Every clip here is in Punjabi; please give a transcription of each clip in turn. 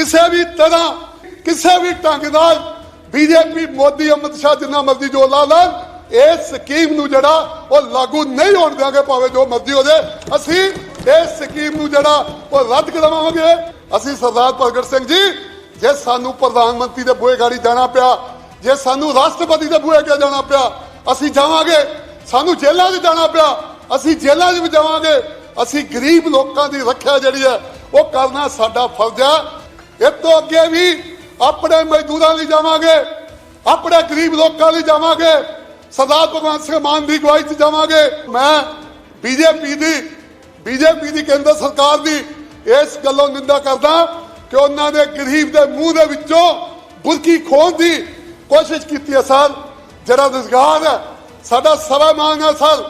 ਕਿਸੇ ਵੀ ਤਰ੍ਹਾਂ, ਕਿਸੇ ਵੀ ਢੰਗ ਨਾਲ ਬੀਜੇਪੀ, ਮੋਦੀ, ਅਮਿਤ ਸ਼ਾਹ ਜਿੰਨਾ ਮਰਜ਼ੀ ਜੋ ਲਾ ਲੈਣ ਇਸ ਸਕੀਮ ਨੂੰ ਜਿਹੜਾ ਉਹ ਲਾਗੂ ਨਹੀਂ ਹੋਣ ਦਿਆਂਗੇ ਭਾਵੇਂ ਜੋ ਮਰਜ਼ੀ ਹੋ ਜਾਏ ਅਸੀਂ ਇਸ ਸਕੀਮ ਨੂੰ ਜਿਹੜਾ ਉਹ ਰੱਦ ਕਰਾਵਾਂਗੇ ਅਸੀਂ ਸਰਦਾਰ ਪ੍ਰਗਟ ਸਿੰਘ ਜੀ, ਜੇ ਸਾਨੂੰ ਪ੍ਰਧਾਨ ਮੰਤਰੀ ਦੇ ਬੂਹੇ ਗਾੜੀ ਜਾਣਾ ਪਿਆ, ਜੇ ਸਾਨੂੰ ਰਾਸ਼ਟਰਪਤੀ ਦੇ ਬੂਹੇ ਅੱਗੇ ਜਾਣਾ ਪਿਆ, ਅਸੀਂ ਜਾਵਾਂਗੇ। ਸਾਨੂੰ ਜੇਲ੍ਹਾਂ 'ਚ ਜਾਣਾ ਪਿਆ, ਅਸੀਂ ਜੇਲ੍ਹਾਂ 'ਚ ਵੀ ਜਾਵਾਂਗੇ। ਅਸੀਂ ਗਰੀਬ ਲੋਕਾਂ ਦੀ ਰੱਖਿਆ ਜਿਹੜੀ ਹੈ, ਉਹ ਕਰਨਾ ਸਾਡਾ ਫਰਜ਼ ਹੈ। ਇਸ ਤੋਂ ਅੱਗੇ ਵੀ ਆਪਣੇ ਮਜ਼ਦੂਰਾਂ ਲਈ ਜਾਵਾਂਗੇ, ਆਪਣੇ ਗਰੀਬ ਲੋਕਾਂ ਲਈ ਜਾਵਾਂਗੇ, ਸਰਦਾਰ ਭਗਵੰਤ ਸਿੰਘ ਮਾਨ ਦੀ ਅਗਵਾਈ 'ਚ ਜਾਵਾਂਗੇ। ਮੈਂ ਬੀਜੇਪੀ ਦੀ ਬੀਜੇਪੀ ਦੀ ਕੇਂਦਰ ਸਰਕਾਰ ਦੀ ਇਸ ਗੱਲੋਂ ਨਿੰਦਾ ਕਰਦਾ ਕਿ ਉਹਨਾਂ ਨੇ ਗਰੀਬ ਦੇ ਮੂੰਹ ਦੇ ਵਿੱਚੋਂ ਬੁਰਕੀ ਖੋਣ ਦੀ ਕੋਸ਼ਿਸ਼ ਕੀਤੀ ਹੈ ਸਰ। ਜਿਹੜਾ ਰੁਜ਼ਗਾਰ ਹੈ, ਸਾਡਾ ਸਵਾ ਮੰਗ ਹੈ ਸਰ।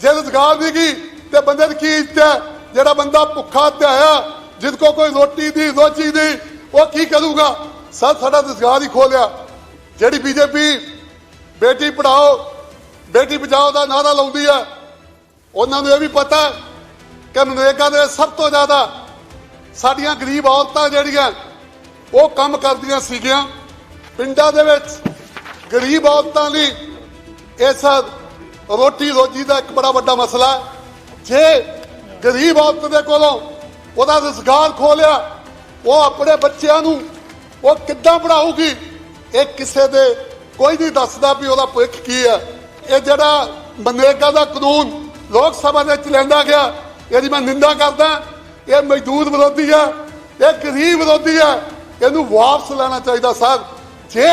ਜੇ ਰੁਜ਼ਗਾਰ ਨਹੀਂ ਗਈ ਤੇ ਬੰਦੇ ਦੀ ਕੀ ਇੱਜ਼ਤ ਹੈ? ਜਿਹੜਾ ਬੰਦਾ ਭੁੱਖਾ ਤੇ ਆਇਆ ਜਿਸ ਕੋ ਕੋਈ ਰੋਟੀ ਦੀ, ਰੋਜੀ ਦੀ ਉਹ ਕੀ ਕਰੂਗਾ? ਸਰ ਸਾਡਾ ਰੁਜ਼ਗਾਰ ਹੀ ਖੋਲਿਆ। ਜਿਹੜੀ ਬੀਜੇਪੀ ਬੇਟੀ ਪੜਾਓ, ਬੇਟੀ ਬਚਾਓ ਦਾ ਨਾਰਾ ਲਾਉਂਦੀ ਹੈ, ਉਹਨਾਂ ਨੂੰ ਇਹ ਵੀ ਪਤਾ ਕਿ ਮਨਰੇਗਾ ਦੇ ਸਭ ਤੋਂ ਜ਼ਿਆਦਾ ਸਾਡੀਆਂ ਗਰੀਬ ਔਰਤਾਂ ਜਿਹੜੀਆਂ, ਉਹ ਕੰਮ ਕਰਦੀਆਂ ਸੀਗੀਆਂ। ਪਿੰਡਾਂ ਦੇ ਵਿੱਚ ਗਰੀਬ ਔਰਤਾਂ ਲਈ ਇਸ ਰੋਟੀ ਰੋਜੀ ਦਾ ਇੱਕ ਬੜਾ ਵੱਡਾ ਮਸਲਾ ਹੈ। ਜੇ ਗਰੀਬ ਔਰਤ ਦੇ ਕੋਲੋਂ ਉਹਦਾ ਰੁਜ਼ਗਾਰ ਖੋਲਿਆ ਉਹ ਆਪਣੇ ਬੱਚਿਆਂ ਨੂੰ ਉਹ ਕਿੱਦਾਂ ਪੜਾਊਗੀ ਇਹ ਕਿਸੇ ਦੇ ਕੋਈ ਨਹੀਂ ਦੱਸਦਾ ਵੀ ਉਹਦਾ ਭਵਿੱਖ ਕੀ ਹੈ। ਇਹ ਜਿਹੜਾ ਮਨਰੇਗਾ ਦਾ ਕਾਨੂੰਨ ਲੋਕ ਸਭਾ ਦੇ ਵਿੱਚ ਲੈਂਦਾ ਗਿਆ, ਇਹਦੀ ਮੈਂ ਨਿੰਦਾ ਕਰਦਾ, ਇਹ ਮਜ਼ਦੂਰ ਵਿਰੋਧੀ ਹੈ ਇਹ ਗਰੀਬ ਵਿਰੋਧੀ ਹੈ ਇਹਨੂੰ ਵਾਪਸ ਲੈਣਾ ਚਾਹੀਦਾ ਸਰ। ਜੇ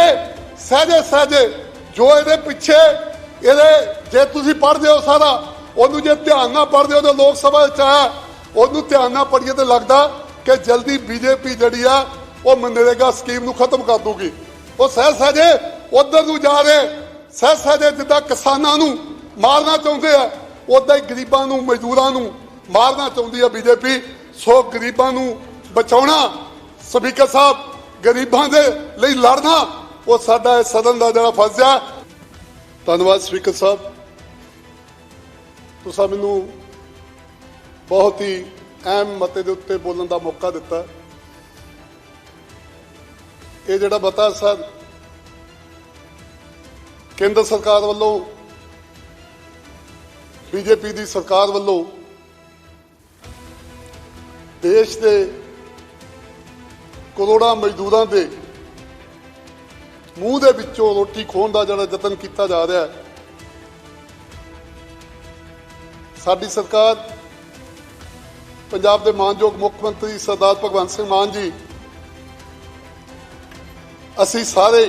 ਸਹਜੇ ਸਹਜੇ ਜੋ ਇਹਦੇ ਪਿੱਛੇ ਇਹਦੇ ਜੇ ਤੁਸੀਂ ਪੜ੍ਹਦੇ ਹੋ ਸਾਰਾ, ਉਹਨੂੰ ਜੇ ਧਿਆਨ ਨਾਲ ਪੜ੍ਹਦੇ ਹੋ ਤਾਂ ਲੋਕ ਸਭਾ ਚ ਆਇਆ, ਉਹਨੂੰ ਧਿਆਨ ਨਾਲ ਪੜ੍ਹੀਏ ਤੇ ਲੱਗਦਾ ਕਿ ਜਲਦੀ ਬੀਜੇਪੀ ਜਿਹੜੀ ਆ, ਉਹ ਮਨਰੇਗਾ ਸਕੀਮ ਨੂੰ ਖਤਮ ਕਰ ਦੂਗੀ। ਉਹ ਸਹਿ ਸਹਜੇ ਉਧਰ ਨੂੰ ਜਾ ਰਹੇ। ਸਹਿ ਸਹਜੇ ਜਿੱਦਾਂ ਕਿਸਾਨਾਂ ਨੂੰ ਮਾਰਨਾ ਚਾਹੁੰਦੇ ਆ, ਉਦਾਂ ਹੀ ਗਰੀਬਾਂ ਨੂੰ, ਮਜ਼ਦੂਰਾਂ ਨੂੰ ਮਾਰਨਾ ਚਾਹੁੰਦੀ ਆ ਬੀਜੇਪੀ। ਸੋ ਗਰੀਬਾਂ ਨੂੰ ਬਚਾਉਣਾ, ਸਪੀਕਰ ਸਾਹਿਬ, ਗਰੀਬਾਂ ਦੇ ਲਈ ਲੜਨਾ, ਉਹ ਸਾਡਾ ਇਹ ਸਦਨ ਦਾ ਜਿਹੜਾ ਫਰਜ਼ ਆ। ਧੰਨਵਾਦ ਸਪੀਕਰ ਸਾਹਿਬ। ਤੁਸੀਂ ਮੈਨੂੰ ਬਹੁਤ ਹੀ ਅਹਿਮ ਮਤੇ ਦੇ ਉੱਤੇ ਬੋਲਣ ਦਾ ਮੌਕਾ ਦਿੱਤਾ। ਇਹ ਜਿਹੜਾ ਮਤਾ ਸਰ ਕੇਂਦਰ ਸਰਕਾਰ ਵੱਲੋਂ, ਬੀਜੇਪੀ ਦੀ ਸਰਕਾਰ ਵੱਲੋਂ ਦੇਸ਼ ਦੇ ਕਰੋੜਾਂ ਮਜ਼ਦੂਰਾਂ ਦੇ ਮੂੰਹ ਦੇ ਵਿੱਚੋਂ ਰੋਟੀ ਖੋਣ ਦਾ ਜਿਹੜਾ ਯਤਨ ਕੀਤਾ ਜਾ ਰਿਹਾ ਹੈ। ਸਾਡੀ ਸਰਕਾਰ ਪੰਜਾਬ ਦੇ ਮਾਨਯੋਗ ਮੁੱਖ ਮੰਤਰੀ ਸਰਦਾਰ ਭਗਵੰਤ ਸਿੰਘ ਮਾਨ ਜੀ, ਅਸੀਂ ਸਾਰੇ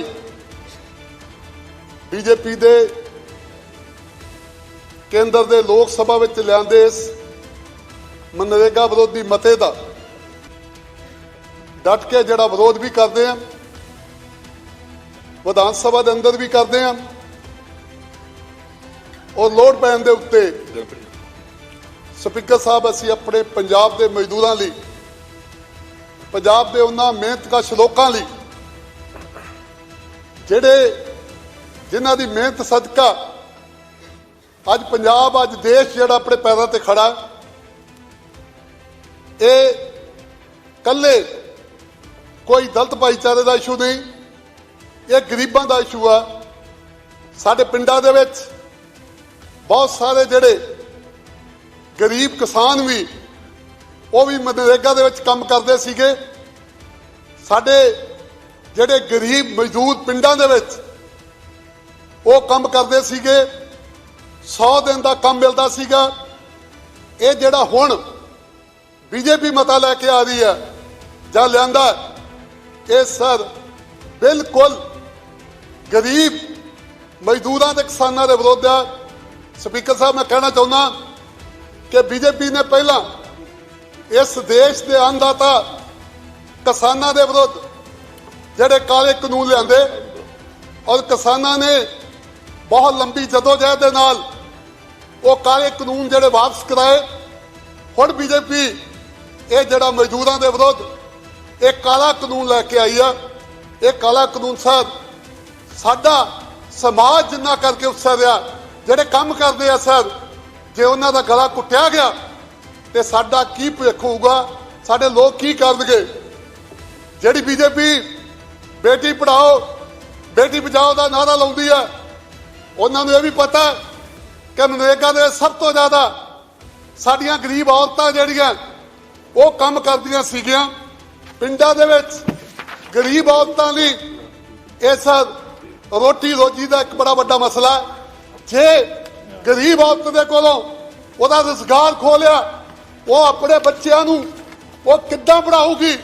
ਬੀਜੇਪੀ ਦੇ ਕੇਂਦਰ ਦੇ ਲੋਕ ਸਭਾ ਵਿੱਚ ਲਿਆਂਦੇ ਇਸ ਮਨਰੇਗਾ ਵਿਰੋਧੀ ਮਤੇ ਦਾ ਡਟ ਕੇ ਜਿਹੜਾ ਵਿਰੋਧ ਵੀ ਕਰਦੇ ਆ, ਵਿਧਾਨ ਸਭਾ ਦੇ ਅੰਦਰ ਵੀ ਕਰਦੇ ਆ ਔਰ ਲੋੜ ਪੈਣ ਦੇ ਉੱਤੇ ਸਪੀਕਰ ਸਾਹਿਬ, ਅਸੀਂ ਆਪਣੇ ਪੰਜਾਬ ਦੇ ਮਜ਼ਦੂਰਾਂ ਲਈ, ਪੰਜਾਬ ਦੇ ਉਹਨਾਂ ਮਿਹਨਤਕਸ਼ ਲੋਕਾਂ ਲਈ, ਜਿਹੜੇ ਜਿਨ੍ਹਾਂ ਦੀ ਮਿਹਨਤ ਸਦਕਾ ਅੱਜ ਪੰਜਾਬ, ਅੱਜ ਦੇਸ਼ ਜਿਹੜਾ ਆਪਣੇ ਪੈਰਾਂ ਤੇ ਖੜਾ, ਇਹ ਕੱਲੇ ਕੋਈ ਦਲਤ ਭਾਈਚਾਰੇ ਦਾ ਇਸ਼ੂ ਨਹੀਂ, ਇਹ ਗਰੀਬਾਂ ਦਾ ਇਸ਼ੂ ਆ। ਸਾਡੇ ਪਿੰਡਾਂ ਦੇ ਵਿੱਚ ਬਹੁਤ ਸਾਰੇ ਜਿਹੜੇ ਗਰੀਬ ਕਿਸਾਨ ਵੀ, ਉਹ ਵੀ ਮਨਰੇਗਾ ਦੇ ਵਿੱਚ ਕੰਮ ਕਰਦੇ ਸੀਗੇ। ਸਾਡੇ ਜਿਹੜੇ ਗਰੀਬ ਮਜ਼ਦੂਰ ਪਿੰਡਾਂ ਦੇ ਵਿੱਚ ਉਹ ਕੰਮ ਕਰਦੇ ਸੀਗੇ। 100 ਦਿਨ ਦਾ ਕੰਮ ਮਿਲਦਾ ਸੀਗਾ। ਇਹ ਜਿਹੜਾ ਹੁਣ ਬੀਜੇਪੀ ਮਤਾ ਲੈ ਕੇ ਆ ਰਹੀ ਹੈ, ਜਾਂ ਲਿਆਂਦਾ ਇਹ ਸਰ ਬਿਲਕੁਲ ਗਰੀਬ ਮਜ਼ਦੂਰਾਂ ਤੇ ਕਿਸਾਨਾਂ ਦੇ ਵਿਰੋਧ ਹੈ। ਸਪੀਕਰ ਸਾਹਿਬ, ਮੈਂ ਕਹਿਣਾ ਚਾਹੁੰਦਾ ਕਿ ਬੀਜੇਪੀ ਨੇ ਪਹਿਲਾਂ ਇਸ ਦੇਸ਼ ਦੇ ਅੰਨਦਾਤਾ ਕਿਸਾਨਾਂ ਦੇ ਵਿਰੁੱਧ ਜਿਹੜੇ ਕਾਲੇ ਕਾਨੂੰਨ ਲਿਆਂਦੇ ਔਰ ਕਿਸਾਨਾਂ ਨੇ ਬਹੁਤ ਲੰਬੀ ਜਦੋਜਹਿਦ ਦੇ ਨਾਲ ਉਹ ਕਾਲੇ ਕਾਨੂੰਨ ਜਿਹੜੇ ਵਾਪਸ ਕਰਾਏ, ਹੁਣ ਬੀਜੇਪੀ ਇਹ ਜਿਹੜਾ ਮਜ਼ਦੂਰਾਂ ਦੇ ਵਿਰੁੱਧ ਇਹ ਕਾਲਾ ਕਾਨੂੰਨ ਲੈ ਕੇ ਆਈ ਆ, ਇਹ ਕਾਲਾ ਕਾਨੂੰਨ ਸਾਹਿਬ ਸਾਡਾ ਸਮਾਜ ਜਿੰਨਾ ਕਰਕੇ ਉਸਰ ਰਿਹਾ, ਜਿਹੜੇ ਕੰਮ ਕਰਦੇ ਆ ਸਰ ਜੇ ਉਹਨਾਂ ਦਾ ਗਲਾ ਕੁੱਟਿਆ ਗਿਆ ਤੇ ਸਾਡਾ ਕੀ ਭਵਿੱਖ ਹੋਊਗਾ? ਸਾਡੇ ਲੋਕ ਕੀ ਕਰਨਗੇ? ਜਿਹੜੀ ਬੀਜੇਪੀ ਬੇਟੀ ਪੜਾਓ ਬੇਟੀ ਬਚਾਓ ਦਾ ਨਾਰਾ ਲਾਉਂਦੀ ਹੈ ਉਹਨਾਂ ਨੂੰ ਇਹ ਵੀ ਪਤਾ ਕਿ ਮਨਰੇਗਾ ਦੇ ਸਭ ਤੋਂ ਜ਼ਿਆਦਾ ਸਾਡੀਆਂ ਗਰੀਬ ਔਰਤਾਂ ਜਿਹੜੀਆਂ, ਉਹ ਕੰਮ ਕਰਦੀਆਂ ਸੀਗੀਆਂ। ਪਿੰਡਾਂ ਦੇ ਵਿੱਚ ਗਰੀਬ ਔਰਤਾਂ ਲਈ ਇਸ ਰੋਟੀ ਰੋਜੀ ਦਾ ਇੱਕ ਬੜਾ ਵੱਡਾ ਮਸਲਾ ਜੇ ਗਰੀਬ ਔਰਤ ਦੇ ਕੋਲੋਂ ਉਹਦਾ ਰੁਜ਼ਗਾਰ ਖੋਲਿਆ, ਉਹ ਆਪਣੇ ਬੱਚਿਆਂ ਨੂੰ ਉਹ ਕਿੱਦਾਂ ਪੜਾਊਗੀ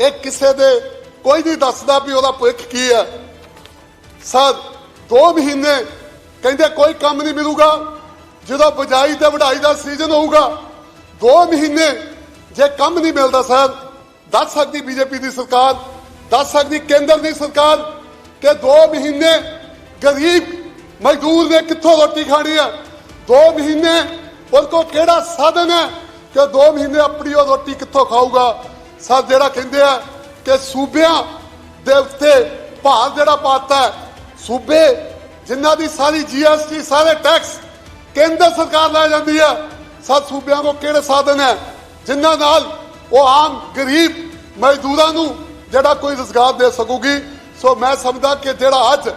ਇਹ ਕਿਸੇ ਦੇ ਕੋਈ ਨਹੀਂ ਦੱਸਦਾ ਵੀ ਉਹਦਾ ਭਵਿੱਖ ਕੀ ਹੈ। ਸਰ 2 ਮਹੀਨੇ ਕਹਿੰਦੇ ਕੋਈ ਕੰਮ ਨਹੀਂ ਮਿਲੂਗਾ, ਜਦੋਂ ਬਜਾਈ ਤੇ ਵਢਾਈ ਦਾ ਸੀਜ਼ਨ ਹੋਊਗਾ 2 ਮਹੀਨੇ ਜੇ ਕੰਮ ਨਹੀਂ ਮਿਲਦਾ ਸਰ, ਦੱਸ ਸਕਦੀ ਬੀਜੇਪੀ ਦੀ ਸਰਕਾਰ, ਦੱਸ ਸਕਦੀ ਕੇਂਦਰ ਦੀ ਸਰਕਾਰ ਕਿ 2 ਮਹੀਨੇ ਗਰੀਬ ਮਜ਼ਦੂਰ ਨੇ ਕਿੱਥੋਂ ਰੋਟੀ ਖਾਣੀ ਹੈ 2 ਮਹੀਨੇ ਉਹ ਕੋ ਕਿਹੜਾ ਸਾਧਨ ਹੈ ਕਿ 2 ਮਹੀਨੇ ਆਪਣੀ ਉਹ ਰੋਟੀ ਕਿੱਥੋਂ ਖਾਊਗਾ? ਸਰ, ਜਿਹੜਾ ਕਹਿੰਦੇ ਆ ਕਿ ਸੂਬਿਆਂ ਦੇ ਉੱਤੇ ਭਾਰ ਜਿਹੜਾ ਪਾਤਾ ਹੈ, ਸੂਬੇ ਜਿਨ੍ਹਾਂ ਦੀ ਸਾਰੀ ਜੀਐਸਟੀ ਸਾਰੇ ਟੈਕਸ ਕੇਂਦਰ ਸਰਕਾਰ ਲੈ ਜਾਂਦੀ ਹੈ ਸਰ, ਸੂਬਿਆਂ ਕੋ ਕਿਹੜੇ ਸਾਧਨ ਹੈ? ਜਿਨ੍ਹਾਂ ਨਾਲ ਉਹ ਆਮ ਗਰੀਬ ਮਜ਼ਦੂਰਾਂ ਨੂੰ ਜਿਹੜਾ ਕੋਈ ਰੁਜ਼ਗਾਰ ਦੇ ਸਕੂਗੀ? ਸੋ ਮੈਂ ਸਮਝਦਾ ਕਿ ਜਿਹੜਾ ਅੱਜ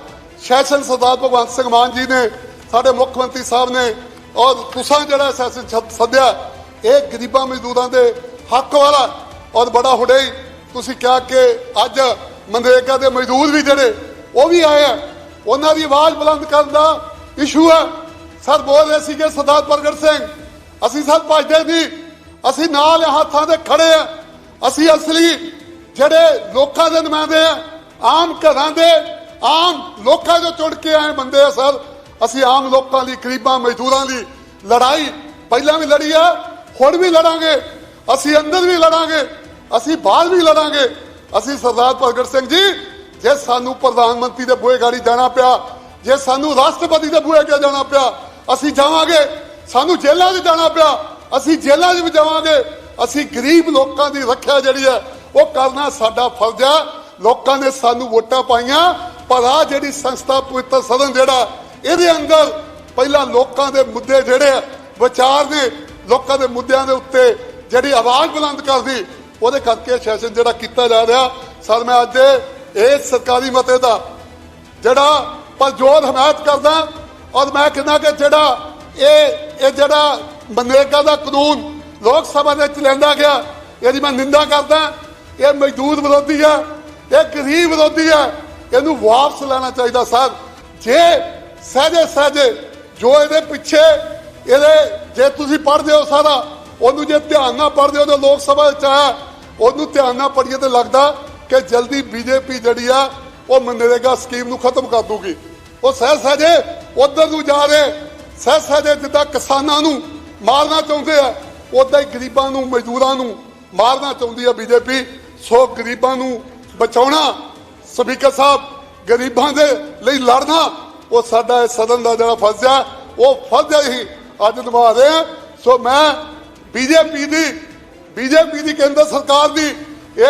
ਸੈਸ਼ਨ ਸਰਦਾਰ ਭਗਵੰਤ ਸਿੰਘ ਮਾਨ ਜੀ ਨੇ, ਸਾਡੇ ਮੁੱਖ ਮੰਤਰੀ ਸਾਹਿਬ ਨੇ ਔਰ ਤੁਸਾਂ ਜਿਹੜਾ ਸੈਸ਼ਨ ਛ- ਸੱਦਿਆ, ਇਹ ਗਰੀਬਾਂ ਮਜ਼ਦੂਰਾਂ ਦੇ ਹੱਕ ਵਾਲਾ ਔਰ ਬੜਾ ਹੁੜੇ ਤੁਸੀਂ ਕਿਹਾ ਕਿ ਅੱਜ ਮਨਰੇਗਾ ਦੇ ਮਜ਼ਦੂਰ ਵੀ ਜਿਹੜੇ, ਉਹ ਵੀ ਆਏ ਆ। ਉਹਨਾਂ ਦੀ ਆਵਾਜ਼ ਬੁਲੰਦ ਕਰਨ ਦਾ ਇਸ਼ੂ ਹੈ ਸਰ, ਬੋਲ ਰਹੇ ਸੀਗੇ ਸਰਦਾਰ ਪ੍ਰਗਟ ਸਿੰਘ। ਅਸੀਂ ਸਰ ਭਜਦੇ ਨਹੀਂ। ਅਸੀਂ ਨਾਲ ਹੱਥਾਂ ਦੇ ਖੜੇ ਆ। ਅਸੀਂ ਅਸਲੀ ਜਿਹੜੇ ਲੋਕਾਂ ਦੇ ਨੁਮਾਇੰਦੇ ਆ, ਆਮ ਘਰਾਂ ਦੇ ਆਮ ਲੋਕਾਂ ਜੋ ਚੁਣ ਕੇ ਆਏ ਬੰਦੇ ਆ ਸਰ। ਅਸੀਂ ਆਮ ਲੋਕਾਂ ਲਈ, ਗਰੀਬਾਂ, ਮਜ਼ਦੂਰਾਂ ਲਈ ਲੜਾਈ ਪਹਿਲਾਂ ਵੀ ਲੜੀ ਆ, ਹੁਣ ਵੀ ਲੜਾਂਗੇ। ਅਸੀਂ ਅੰਦਰ ਵੀ ਲੜਾਂਗੇ, ਅਸੀਂ ਬਾਹਰ ਵੀ ਲੜਾਂਗੇ। ਅਸੀਂ ਸਰਦਾਰ ਪ੍ਰਗਟ ਸਿੰਘ ਜੀ, ਜੇ ਸਾਨੂੰ ਪ੍ਰਧਾਨ ਮੰਤਰੀ ਦੇ ਬੂਹੇ ਗਾੜੀ ਜਾਣਾ ਪਿਆ, ਜੇ ਸਾਨੂੰ ਰਾਸ਼ਟਰਪਤੀ ਦੇ ਬੂਹੇ ਅੱਗੇ ਜਾਣਾ ਪਿਆ, ਅਸੀਂ ਜਾਵਾਂਗੇ। ਸਾਨੂੰ ਜੇਲ੍ਹਾਂ 'ਚ ਜਾਣਾ ਪਿਆ, ਅਸੀਂ ਜੇਲ੍ਹਾਂ 'ਚ ਵੀ ਜਾਵਾਂਗੇ। ਅਸੀਂ ਗਰੀਬ ਲੋਕਾਂ ਦੀ ਰੱਖਿਆ ਜਿਹੜੀ ਹੈ ਉਹ ਕਰਨਾ ਸਾਡਾ ਫਰਜ਼ ਹੈ ਲੋਕਾਂ ਨੇ ਸਾਨੂੰ ਵੋਟਾਂ ਪਾਈਆਂ ਪਰ ਆ ਜਿਹੜੀ ਸੰਸਥਾ ਪਵਿੱਤਰ ਸਦਨ ਜਿਹੜਾ ਇਹਦੇ ਅੰਦਰ ਪਹਿਲਾਂ ਲੋਕਾਂ ਦੇ ਮੁੱਦੇ ਜਿਹੜੇ ਆ, ਵਿਚਾਰ ਨੇ ਲੋਕਾਂ ਦੇ ਮੁੱਦਿਆਂ ਦੇ ਉੱਤੇ ਜਿਹੜੀ ਆਵਾਜ਼ ਬੁਲੰਦ ਕਰਦੀ ਉਹਦੇ ਕਰਕੇ ਸੈਸ਼ਨ ਜਿਹੜਾ ਕੀਤਾ ਜਾ ਰਿਹਾ। ਸਰ ਮੈਂ ਅੱਜ ਇਸ ਸਰਕਾਰੀ ਮਤੇ ਦਾ ਜਿਹੜਾ ਪਰ ਜ਼ੋਰ ਹਮਾਇਤ ਕਰਦਾ ਔਰ ਮੈਂ ਕਹਿੰਦਾ ਕਿ ਜਿਹੜਾ ਇਹ ਇਹ ਜਿਹੜਾ ਮਨਰੇਗਾ ਦਾ ਕਾਨੂੰਨ ਲੋਕ ਸਭਾ ਦੇ ਵਿੱਚ ਲੈਂਦਾ ਗਿਆ ਇਹਦੀ ਮੈਂ ਨਿੰਦਾ ਕਰਦਾ। ਇਹ ਮਜ਼ਦੂਰ ਵਿਰੋਧੀ ਹੈ ਇਹ ਗਰੀਬ ਵਿਰੋਧੀ ਹੈ ਇਹਨੂੰ ਵਾਪਸ ਲੈਣਾ ਚਾਹੀਦਾ ਸਰ। ਜੇ ਸਹਜੇ ਸਹਜੇ ਜੋ ਇਹਦੇ ਪਿੱਛੇ ਇਹਦੇ ਜੇ ਤੁਸੀਂ ਪੜ੍ਹਦੇ ਹੋ ਸਾਰਾ, ਉਹਨੂੰ ਜੇ ਧਿਆਨ ਨਾਲ ਪੜ੍ਹਦੇ ਹੋ ਤਾਂ ਲੋਕ ਸਭਾ ਵਿੱਚ ਆਇਆ, ਉਹਨੂੰ ਧਿਆਨ ਨਾਲ ਪੜ੍ਹੀਏ ਤੇ ਲੱਗਦਾ ਕਿ ਜਲਦੀ ਬੀਜੇਪੀ ਜਿਹੜੀ ਆ, ਉਹ ਮਨਰੇਗਾ ਸਕੀਮ ਨੂੰ ਖਤਮ ਕਰ ਦੂਗੀ। ਉਹ ਸਹਿ ਸਹਜੇ ਉਧਰ ਨੂੰ ਜਾ ਰਹੇ ਸਹਿ ਸਹਜੇ ਜਿੱਦਾਂ ਕਿਸਾਨਾਂ ਨੂੰ ਮਾਰਨਾ ਚਾਹੁੰਦੇ ਆ, ਉਦਾਂ ਹੀ ਗਰੀਬਾਂ ਨੂੰ, ਮਜ਼ਦੂਰਾਂ ਨੂੰ ਮਾਰਨਾ ਚਾਹੁੰਦੀ ਆ ਬੀਜੇਪੀ। ਸੋ ਗਰੀਬਾਂ ਨੂੰ ਬਚਾਉਣਾ ਸਪੀਕਰ ਸਾਹਿਬ, ਗਰੀਬਾਂ ਦੇ ਲਈ ਲੜਨਾ, ਉਹ ਸਾਡਾ ਸਦਨ ਦਾ ਜਿਹੜਾ ਫਰਜ਼ ਹੈ ਉਹ ਫਰਜ਼ ਹੀ। ਅੱਜ ਨਿਭਾ ਰਹੇ ਹਾਂ। ਸੋ ਮੈਂ ਬੀਜੇਪੀ ਦੀ ਬੀਜੇਪੀ ਦੀ ਕੇਂਦਰ ਸਰਕਾਰ ਦੀ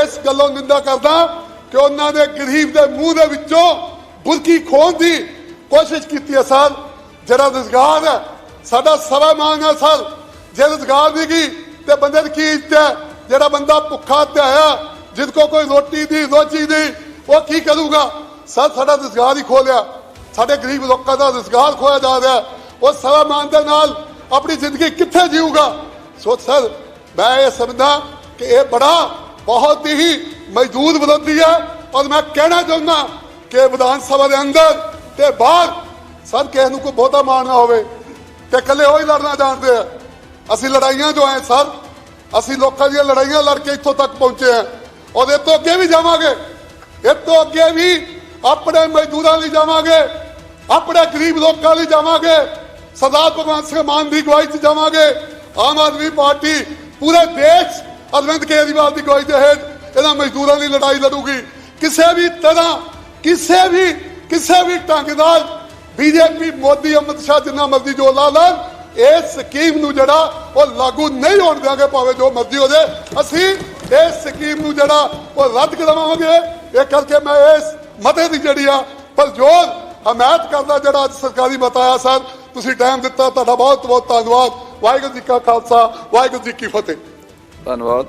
ਇਸ ਗੱਲੋਂ ਨਿੰਦਾ ਕਰਦਾ ਕਿ ਉਹਨਾਂ ਨੇ ਗਰੀਬ ਦੇ ਮੂੰਹ ਦੇ ਵਿੱਚੋਂ ਬੁਰਕੀ ਖੋਣ ਦੀ ਕੋਸ਼ਿਸ਼ ਕੀਤੀ ਹੈ ਸਰ। ਜਿਹੜਾ ਰੁਜ਼ਗਾਰ ਹੈ, ਸਾਡਾ ਸਵਾ ਮੰਗ ਹੈ ਸਰ। ਜੇ ਰੁਜ਼ਗਾਰ ਨਹੀਂ ਗਈ, ਤੇ ਬੰਦੇ ਦੀ ਕੀ ਇੱਜ਼ਤ ਹੈ? ਜਿਹੜਾ ਬੰਦਾ ਭੁੱਖਾ ਤੇ ਆਇਆ ਜਿਸ ਕੋ ਕੋਈ ਰੋਟੀ ਦੀ, ਰੋਜੀ ਦੀ ਉਹ ਕੀ ਕਰੂਗਾ? ਸਰ ਸਾਡਾ ਰੁਜ਼ਗਾਰ ਹੀ ਖੋਲਿਆ। ਸਾਡੇ ਗਰੀਬ ਲੋਕਾਂ ਦਾ ਰੁਜ਼ਗਾਰ ਖੋਇਆ ਜਾ ਰਿਹਾ ਹੈ। ਉਹ ਸਵਾ ਮੰਗ ਦੇ ਨਾਲ ਆਪਣੀ ਜ਼ਿੰਦਗੀ ਕਿੱਥੇ ਜੀਊਗਾ? ਸੋ ਸਰ, ਮੈਂ ਇਹ ਸਮਝਦਾ ਕਿ ਇਹ ਬੜਾ ਬਹੁਤ ਹੀ ਮਜ਼ਦੂਰ ਵਿਰੋਧੀ ਹੈ ਔਰ ਮੈਂ ਕਹਿਣਾ ਚਾਹੁੰਦਾ ਕਿ ਵਿਧਾਨ ਸਭਾ ਦੇ ਅੰਦਰ ਤੇ ਬਾਹਰ ਸਰ ਕਿਸੇ ਨੂੰ ਕੋਈ ਬਹੁਤਾ ਮਾਣ ਨਾ ਹੋਵੇ ਤੇ ਇਕੱਲੇ ਉਹ ਹੀ ਲੜਨਾ ਜਾਣਦੇ ਆ। ਅਸੀਂ ਲੜਾਈਆਂ ਜੋ ਆਏ ਸਰ। ਅਸੀਂ ਲੋਕਾਂ ਦੀਆਂ ਲੜਾਈਆਂ ਲੜ ਕੇ ਇੱਥੋਂ ਤੱਕ ਪਹੁੰਚੇ ਆ। ਔਰ ਇਹ ਤੋਂ ਅੱਗੇ ਵੀ ਜਾਵਾਂਗੇ। ਇਸ ਤੋਂ ਅੱਗੇ ਵੀ ਆਪਣੇ ਮਜ਼ਦੂਰਾਂ ਲਈ ਜਾਵਾਂਗੇ, ਆਪਣੇ ਗਰੀਬ ਲੋਕਾਂ ਲਈ ਜਾਵਾਂਗੇ, ਸਰਦਾਰ ਭਗਵੰਤ ਸਿੰਘ ਮਾਨ ਦੀ ਅਗਵਾਈ 'ਚ ਜਾਵਾਂਗੇ, ਆਮ ਆਦਮੀ ਪਾਰਟੀ ਪੂਰੇ ਦੇਸ਼ ਅਰਵਿੰਦ ਕੇਜਰੀਵਾਲ ਦੀ ਅਗਵਾਈ ਦੇ ਹੇਠ ਇਹਨਾਂ ਮਜ਼ਦੂਰਾਂ ਦੀ ਲੜਾਈ ਲੜੂਗੀ। ਕਿਸੇ ਵੀ ਤਰ੍ਹਾਂ, ਕਿਸੇ ਵੀ ਕਿਸੇ ਵੀ ਢੰਗ ਨਾਲ ਬੀਜੇਪੀ, ਮੋਦੀ, ਅਮਿਤ ਸ਼ਾਹ ਜਿੰਨਾ ਮਰਜ਼ੀ ਜੋ ਲਾ ਲੈਣ ਇਸ ਸਕੀਮ ਨੂੰ ਜਿਹੜਾ ਉਹ ਲਾਗੂ ਨਹੀਂ ਹੋਣ ਦਿਆਂਗੇ, ਭਾਵੇਂ ਜੋ ਮਰਜ਼ੀ ਹੋ ਜਾਏ। ਅਸੀਂ ਇਸ ਸਕੀਮ ਨੂੰ ਜਿਹੜਾ ਉਹ ਰੱਦ ਕਰਾਵਾਂਗੇ ਇਹ ਕਰਕੇ ਮੈਂ ਇਸ ਮਤੇ ਦੀ ਜਿਹੜੀ ਆ ਪਰਜੋਰ ਹਮਾਇਤ ਕਰਦਾ ਜਿਹੜਾ ਅੱਜ ਸਰਕਾਰੀ ਮਤਾ ਆਇਆ, ਸਰ, ਤੁਸੀਂ ਟਾਈਮ ਦਿੱਤਾ, ਤੁਹਾਡਾ ਬਹੁਤ ਬਹੁਤ ਧੰਨਵਾਦ। ਵਾਹਿਗੁਰੂ ਜੀ ਕਾ ਖਾਲਸਾ, ਵਾਹਿਗੁਰੂ ਜੀ ਕੀ ਫਤਿਹ। ਧੰਨਵਾਦ।